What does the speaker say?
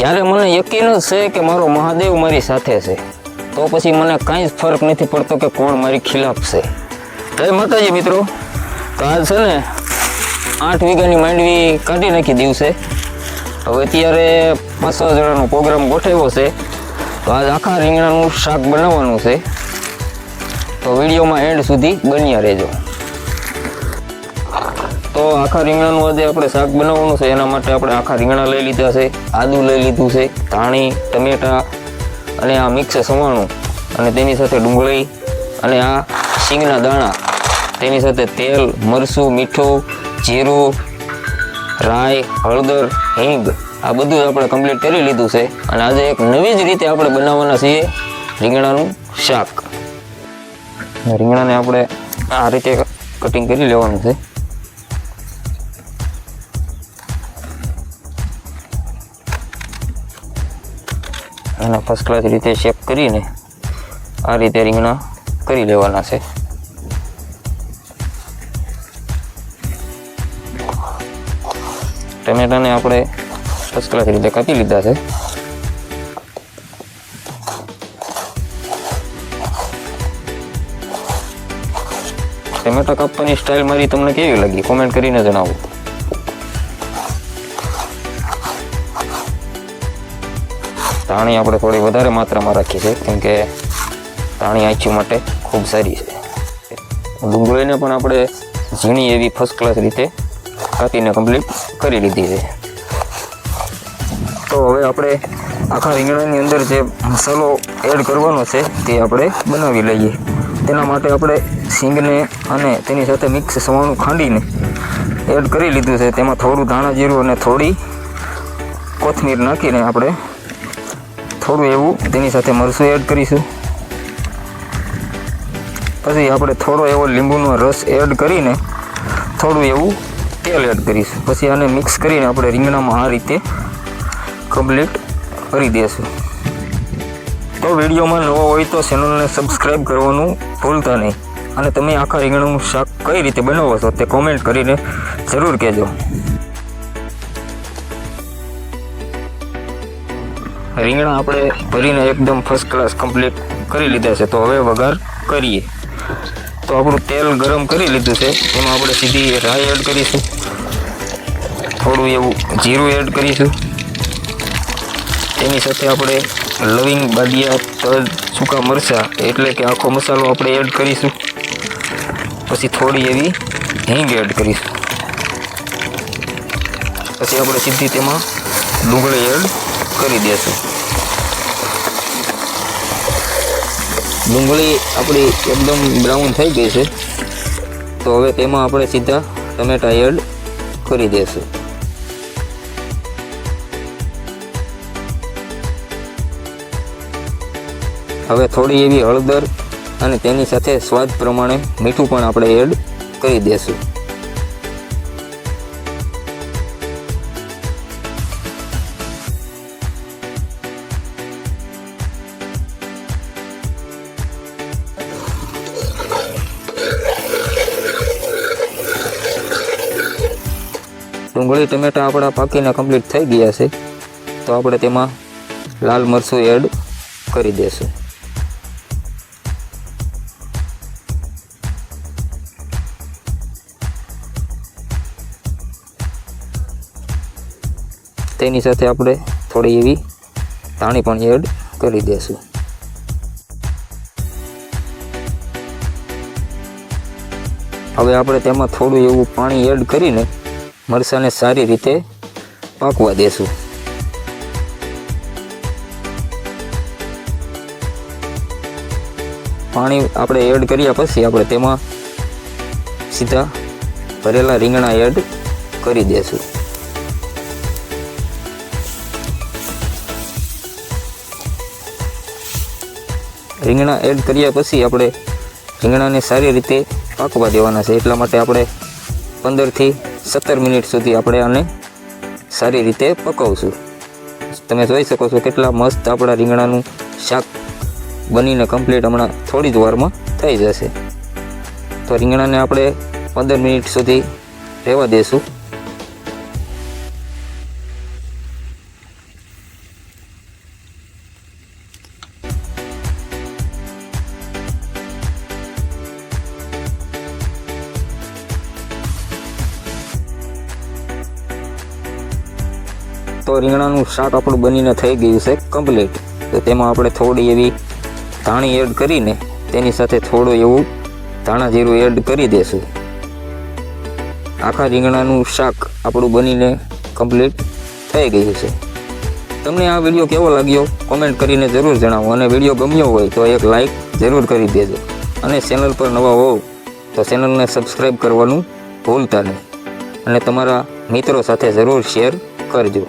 જ્યારે મને યકીન જ છે કે મારો મહાદેવ મારી સાથે છે, તો પછી મને કાંઈ જ ફરક નથી પડતો કે કોણ મારી ખિલાફ છે. જય માતાજી મિત્રો. તો આજ છે ને આઠ વીઘાની માંડવી કાઢી નાખી દિવસે. હવે અત્યારે પાંચ છ જણાનો પ્રોગ્રામ ગોઠવ્યો છે. તો આજ આખા રીંગણાનું શાક બનાવવાનું છે. તો વિડીયોમાં એન્ડ સુધી બન્યા રહેજો. તો આખા રીંગણાનું આજે આપણે શાક બનાવવાનું છે, એના માટે આપણે આખા રીંગણા લઈ લીધા છે, આદુ લઈ લીધું છે, ધાણી, ટમેટા અને આ મિક્સ સવાણું અને તેની સાથે ડુંગળી અને આ શીંગના દાણા, તેની સાથે તેલ, મરચું, મીઠું, જીરું, રાઈ, હળદર, હિંગ, આ બધું આપણે કમ્પ્લીટ કરી લીધું છે અને આજે એક નવી જ રીતે આપણે બનાવવાના છીએ રીંગણાનું શાક. રીંગણાને આપણે આ રીતે કટિંગ કરી લેવાનું છે. એના ફર્સ્ટ ક્લાસ રીતે શેપ કરીને આ રીતે રીંગણા કરી લેવાના છે. ટમેટાને આપણે ફર્સ્ટ ક્લાસ રીતે કાપી લીધા છે. ટમેટા કાપવાની સ્ટાઇલ મારી તમને કેવી લાગી? કોમેન્ટ કરીને જણાવો. ધાણી આપણે થોડી વધારે માત્રામાં રાખી છે કેમ કે ધાણી આંચી માટે ખૂબ સારી છે. ડુંગળીને પણ આપણે ઝીણી એવી ફર્સ્ટ ક્લાસ રીતે કાપીને કમ્પ્લીટ કરી લીધી છે. તો હવે આપણે આખા રીંગણાની અંદર જે મસાલો એડ કરવાનો છે, તે આપણે બનાવી લઈએ. તેના માટે આપણે સિંગને અને તેની સાથે મિક્સ સવાનું ખાંડીને એડ કરી લીધું છે. તેમાં થોડું ધાણા જીરું અને થોડી કોથમીર નાખીને આપણે થોડું એવું તેની સાથે મરસું એડ કરીશું. પછી આપણે થોડો એવો લીંબુનો રસ એડ કરીને થોડું એવું તેલ એડ કરીશું. પછી આને મિક્સ કરીને આપણે રીંગણામાં આ રીતે કમ્પ્લીટ કરી દઈશું તો વિડીયોમાં નવો હોય તો ચેનલને સબસ્ક્રાઈબ કરવાનું ભૂલતા નહીં. અને તમે આખા રીંગણાનું શાક કઈ રીતે બનાવો છો તે કોમેન્ટ કરીને જરૂર કહેજો. રીંગણા આપણે ભરીને એકદમ ફર્સ્ટ ક્લાસ કમ્પ્લીટ કરી લીધા છે. તો હવે વઘાર કરીએ. તો આપણું તેલ ગરમ કરી લીધું છે. એમાં આપણે સીધી રાઈ એડ કરીશું. થોડું એવું જીરું એડ કરીશું. તેની સાથે આપણે લવિંગ, બાદિયા, તજ, સૂકા મરચાં, એટલે કે આખો મસાલો આપણે એડ કરીશું. પછી થોડી એવી હિંગ એડ કરીશું. પછી આપણે સીધી તેમાં ડુંગળી એડ કરી દેશું. ડુંગળી આપણી એકદમ બ્રાઉન થઈ ગઈ છે. તો હવે તેમાં આપણે સીધા ટમેટા એડ કરી દેશું. હવે થોડી એવી હળદર અને તેની સાથે સ્વાદ પ્રમાણે મીઠું પણ આપણે એડ કરી દઈશું ડુંગળી ટમેટા આપણા પાકીને કમ્પ્લીટ થઈ ગયા છે. તો આપણે તેમાં લાલ મરચું એડ કરી દઈશું તેની સાથે આપણે થોડી એવી ધાણી પણ એડ કરી દઈશું હવે આપણે તેમાં થોડું એવું પાણી એડ કરીને મરચાંને સારી રીતે પાકવા દેશું. પાણી આપણે એડ કર્યા પછી આપણે તેમાં સીધા ભરેલા રીંગણા એડ કરી દેશું. રીંગણા એડ કર્યા પછી આપણે રીંગણાને સારી રીતે પાકવા દેવાના છે. એટલા માટે આપણે પંદરથી સત્તર મિનિટ સુધી આપણે આને સારી રીતે પકવશું. તમે જોઈ શકો છો કેટલા મસ્ત આપણા રીંગણાનું શાક બનીને કમ્પ્લીટ હમણાં થોડી જ વારમાં થઈ જશે. તો રીંગણાને આપણે પંદર મિનિટ સુધી રહેવા દઈશું તો રીંગણાનું શાક આપણું બનીને થઈ ગયું છે કમ્પ્લીટ તો તેમાં આપણે થોડી એવી ધાણી એડ કરીને તેની સાથે થોડું એવું ધાણા જીરું એડ કરી દેશું. આખા રીંગણાનું શાક આપણું બનીને કમ્પ્લીટ થઈ ગયું છે. તમને આ વીડિયો કેવો લાગ્યો? કોમેન્ટ કરીને જરૂર જણાવો. અને વીડિયો ગમ્યો હોય તો એક લાઇક જરૂર કરી દેજો. અને ચેનલ પર નવા હોવ તો ચેનલને સબસ્ક્રાઈબ કરવાનું ભૂલતા નહીં. અને તમારા મિત્રો સાથે જરૂર શેર કરજો.